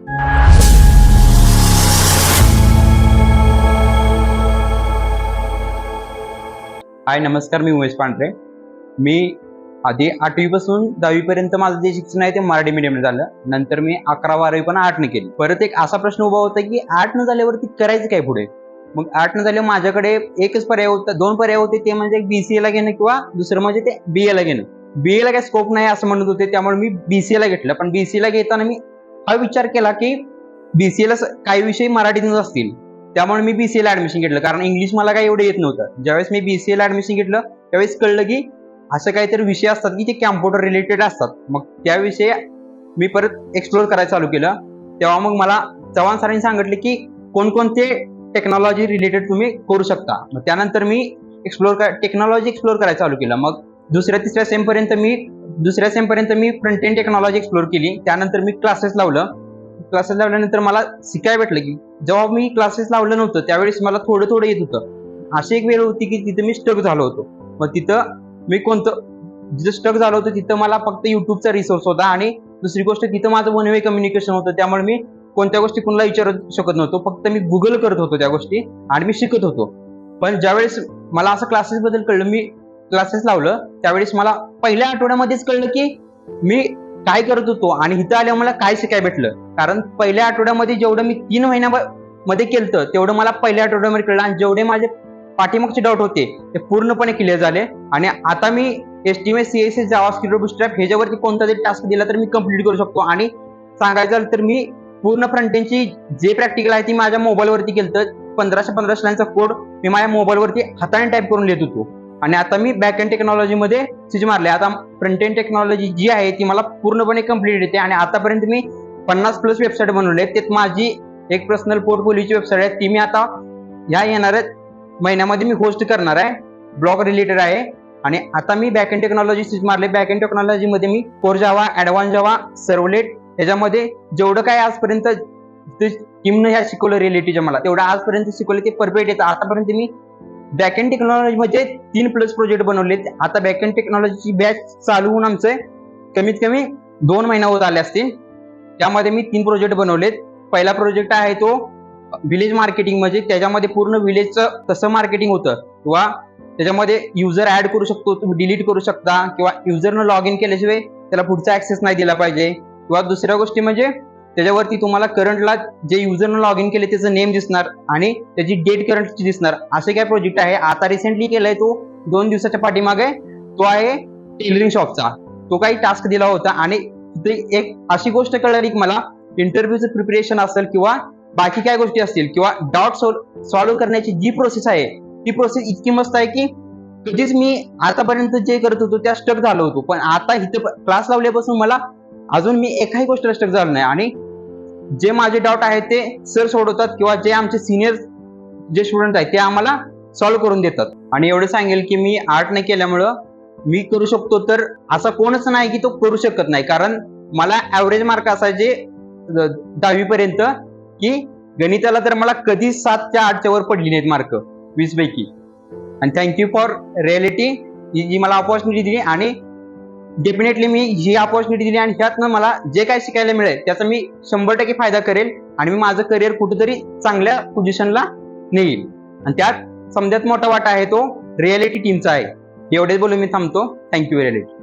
हाय नमस्कार मी उमेश पांढरे. मी आधी आठवीपासून दहावीपर्यंत माझं जे शिक्षण आहे ते मराठी मीडियमने झालं. नंतर मी अकरा बारावी पण आर्टने केली. परत एक असा प्रश्न उभा होता की आर्टनं झाल्यावरती करायचं काय पुढे? मग आर्टनं झाल्यावर माझ्याकडे एकच पर्याय होता दोन पर्याय होते. ते म्हणजे बीसीए ला घेणं किंवा दुसरं म्हणजे ते बी एला घेणं. बी एला काय स्कोप नाही असं म्हणत होते त्यामुळे मी बी सी एला घेतलं. पण बीसीए ला घेताना मी हा विचार केला की बीसीए स- काही विषय मराठीतच असतील. त्यामुळे मी बीसीए ऍडमिशन घेतलं. कारण इंग्लिश मला काही एवढं येत नव्हतं. ज्यावेळेस मी बीसीए ऍडमिशन घेतलं त्यावेळेस कळलं की असं काहीतरी विषय असतात की ते कॅम्प्युटर रिलेटेड असतात. मग त्याविषयी मी परत एक्सप्लोर करायला चालू केलं. तेव्हा मग मला चव्हाण सरांनी सांगितले की कोणकोणते टेक्नॉलॉजी रिलेटेड तुम्ही करू शकता. मग त्यानंतर मी एक्सप्लोर टेक्नॉलॉजी एक्सप्लोर करायला चालू केलं. मग दुसऱ्या तिसऱ्या सेमपर्यंत मी दुसऱ्या सेमपर्यंत मी फ्रंट एंड टेक्नॉलॉजी एक्सप्लोर केली. त्यानंतर मी क्लासेस लावलं. क्लासेस लावल्यानंतर मला शिकायला भेटलं की जेव्हा मी क्लासेस लावलं नव्हतं त्यावेळेस मला थोडं थोडं येत होतं. अशी एक वेळ होती की तिथे मी स्टक झालो होतो. मग तिथं मी कोणतं जिथं स्टक झालो होतं तिथं मला फक्त युट्यूबचा रिसोर्स होता आणि दुसरी गोष्ट तिथं माझं वन वे कम्युनिकेशन होतं. त्यामुळे मी कोणत्या गोष्टी कुणाला विचारू शकत नव्हतो. फक्त मी गुगल करत होतो त्या गोष्टी आणि मी शिकत होतो. पण ज्यावेळेस मला असं क्लासेसबद्दल कळलं मी क्लासेस लावलं त्यावेळेस मला पहिल्या आठवड्यामध्येच कळलं की मी काय करत होतो आणि इथं आल्यावर मला काय शिकायला भेटलं. कारण पहिल्या आठवड्यामध्ये जेवढं मी तीन महिन्यामध्ये केलं तेवढं मला पहिल्या आठवड्यामध्ये कळलं आणि जेवढे माझे पाठीमागचे डाऊट होते ते पूर्णपणे क्लिअर झाले. आणि आता मी S T S C S S JavaScript bootstrap ह्याच्यावरती कोणता तरी टास्क दिला तर मी कंप्लीट करू शकतो. आणि सांगायचं झालं तर मी पूर्ण फ्रंटेनची जे प्रॅक्टिकल आहे ती माझ्या मोबाईलवरती केलं तर पंधराशे पंधराशे लाईनचा कोड मी माझ्या मोबाईलवरती हाताने टाईप करून लिहित होतो. आणि आता मी बॅक एंड टेक्नॉलॉजीमध्ये स्विच मारले आता फ्रंट एंड टेक्नॉलॉजी जी आहे ती मला पूर्णपणे कंप्लीट येते आणि आतापर्यंत मी पन्नास प्लस वेबसाईट बनवले त्यात माझी एक पर्सनल पोर्टफोलिओची वेबसाईट आहे. ती मी आता ह्या येणाऱ्या महिन्यामध्ये मी होस्ट करणार आहे. ब्लॉग रिलेटेड आहे. आणि आता मी बॅक एंड टेक्नॉलॉजी स्विच मारले बॅक एंड टेक्नॉलॉजीमध्ये मी core Java advance Java servlet ह्याच्यामध्ये जेवढं काय आजपर्यंत टीमनं ह्या शिकवलं रिलेटिव्ह मला तेवढं आजपर्यंत शिकवलं ते परफेक्ट येतं आतापर्यंत मी बॅक एंड टेक्नॉलॉजीमध्ये तीन प्लस प्रोजेक्ट बनवलेत. आता बॅक एंड टेक्नॉलॉजीची बॅच चालू होऊन आमचे कमीत कमी दोन महिना होत आले असतील. त्यामध्ये मी तीन प्रोजेक्ट बनवलेत. पहिला प्रोजेक्ट आहे तो विलेज मार्केटिंग म्हणजे त्याच्यामध्ये पूर्ण विलेजचं कसं मार्केटिंग होतं. किंवा त्याच्यामध्ये युजर ऍड करू शकतो तुम्ही डिलीट करू शकता. किंवा युजरनं लॉग इन केल्याशिवाय त्याला पुढचा ऍक्सेस नाही दिला पाहिजे. किंवा दुसऱ्या गोष्टी म्हणजे त्याच्यावरती तुम्हाला करंटला जे युजरनं लॉग इन केले त्याचं नेम दिसणार आणि त्याची डेट करंटची दिसणार. असे काय प्रोजेक्ट आहे? आता रिसेंटली केलाय तो दोन दिवसाच्या पाठीमागे. तो आहे टेलरिंग शॉपचा तो काही टास्क दिला होता आणि एक अशी गोष्ट कळली की मला इंटरव्ह्यूचं प्रिपरेशन असेल किंवा बाकी काय गोष्टी असतील किंवा डाऊट सॉल्व्ह करण्याची जी प्रोसेस आहे ती प्रोसेस इतकी मस्त आहे की कधीच मी आतापर्यंत जे करत होतो त्या स्टक झालो होतो. पण आता इथं क्लास लावल्यापासून मला अजून मी एकाही गोष्ट स्टक झालो नाही. आणि जे माझे डाऊट आहेत ते सर सोडवतात किंवा जे आमचे सिनियर जे स्टुडंट आहेत ते आम्हाला सॉल्व्ह करून देतात. आणि एवढं सांगेल की मी आर्ट नाही केल्यामुळं मी करू शकतो तर असा कोणच नाही की तो करू शकत नाही. कारण मला ऍव्हरेज मार्क असायचे दहावीपर्यंत की गणिताला तर मला कधीच सातच्या आठच्या वर पडली नाहीत मार्क वीस पैकी. आणि थँक्यू फॉर रियालिटी ही जी मला ऑपॉर्च्युनिटी दिली आणि डेफिनेटली मी ही ऑपॉर्च्युनिटी दिली आणि त्यातनं मला जे काय शिकायला मिळेल त्याचा मी शंभर टक्के फायदा करेल आणि मी माझं करिअर कुठेतरी चांगल्या पोझिशनला नेईल. आणि त्यात समजात मोठा वाटा आहे तो रियालिटी टीमचा आहे. एवढेच बोलून मी थांबतो. Thank you reality